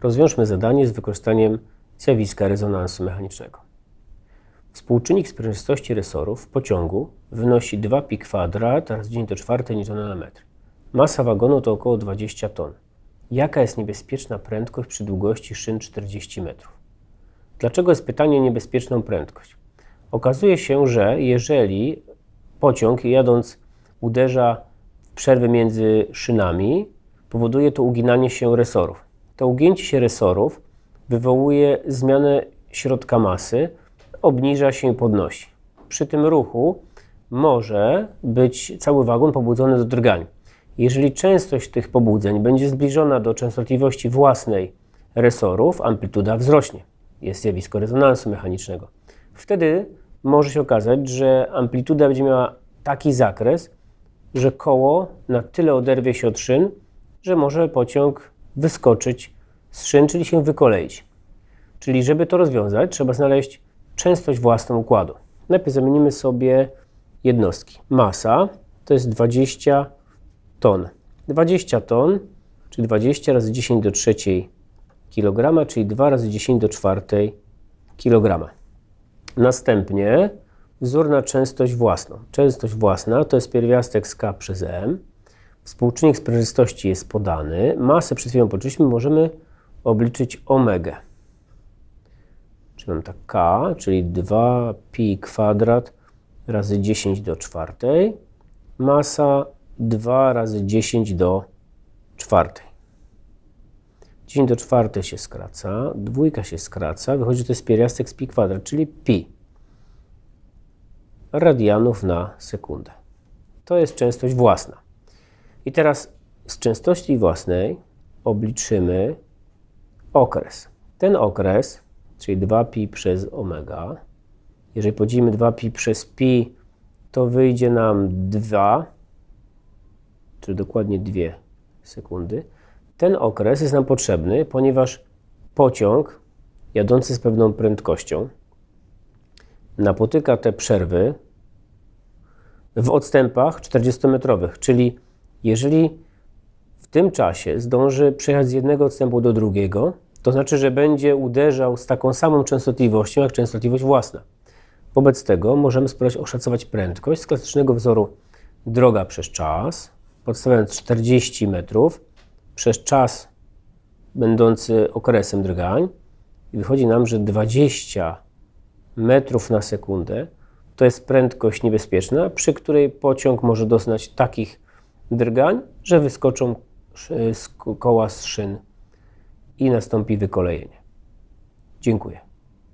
Rozwiążmy zadanie z wykorzystaniem zjawiska rezonansu mechanicznego. Współczynnik sprężystości resorów w pociągu wynosi 2pi kwadrat razy 10 do 4 N na metr. Masa wagonu to około 20 ton. Jaka jest niebezpieczna prędkość przy długości szyn 40 metrów? Dlaczego jest pytanie o niebezpieczną prędkość? Okazuje się, że jeżeli pociąg jadąc uderza w przerwę między szynami, powoduje to uginanie się resorów. To ugięcie się resorów wywołuje zmianę środka masy, obniża się i podnosi. Przy tym ruchu może być cały wagon pobudzony do drgań. Jeżeli częstość tych pobudzeń będzie zbliżona do częstotliwości własnej resorów, amplituda wzrośnie. Jest zjawisko rezonansu mechanicznego. Wtedy może się okazać, że amplituda będzie miała taki zakres, że koło na tyle oderwie się od szyn, że może pociąg wyskoczyć z szyn, czyli się wykoleić. Czyli żeby to rozwiązać, trzeba znaleźć częstość własną układu. Najpierw zamienimy sobie jednostki. Masa to jest 20 ton. 20 ton, czyli 20 razy 10 do 3 kg, czyli 2 razy 10 do 4 kg. Następnie wzór na częstość własną. Częstość własna to jest pierwiastek z K przez M. Współczynnik sprężystości jest podany. Masę przed chwilą policzyliśmy, możemy obliczyć omegę. Czyli mam tak K, czyli 2pi kwadrat razy 10 do czwartej. Masa 2 razy 10 do czwartej. 10 do czwartej się skraca, dwójka się skraca, wychodzi, że to jest pierwiastek z pi kwadrat, czyli pi radianów na sekundę. To jest częstość własna. I teraz z częstości własnej obliczymy okres. Ten okres, czyli 2pi przez omega, jeżeli podzielimy 2pi przez pi, to wyjdzie nam 2, czyli dokładnie 2 sekundy. Ten okres jest nam potrzebny, ponieważ pociąg jadący z pewną prędkością napotyka te przerwy w odstępach 40-metrowych, czyli jeżeli w tym czasie zdąży przejechać z jednego odstępu do drugiego, to znaczy, że będzie uderzał z taką samą częstotliwością jak częstotliwość własna. Wobec tego możemy spróbować oszacować prędkość z klasycznego wzoru droga przez czas, podstawiając 40 metrów przez czas będący okresem drgań i wychodzi nam, że 20 metrów na sekundę to jest prędkość niebezpieczna, przy której pociąg może doznać takich drgań, że wyskoczą sz- z koła z szyn i nastąpi wykolejenie. Dziękuję.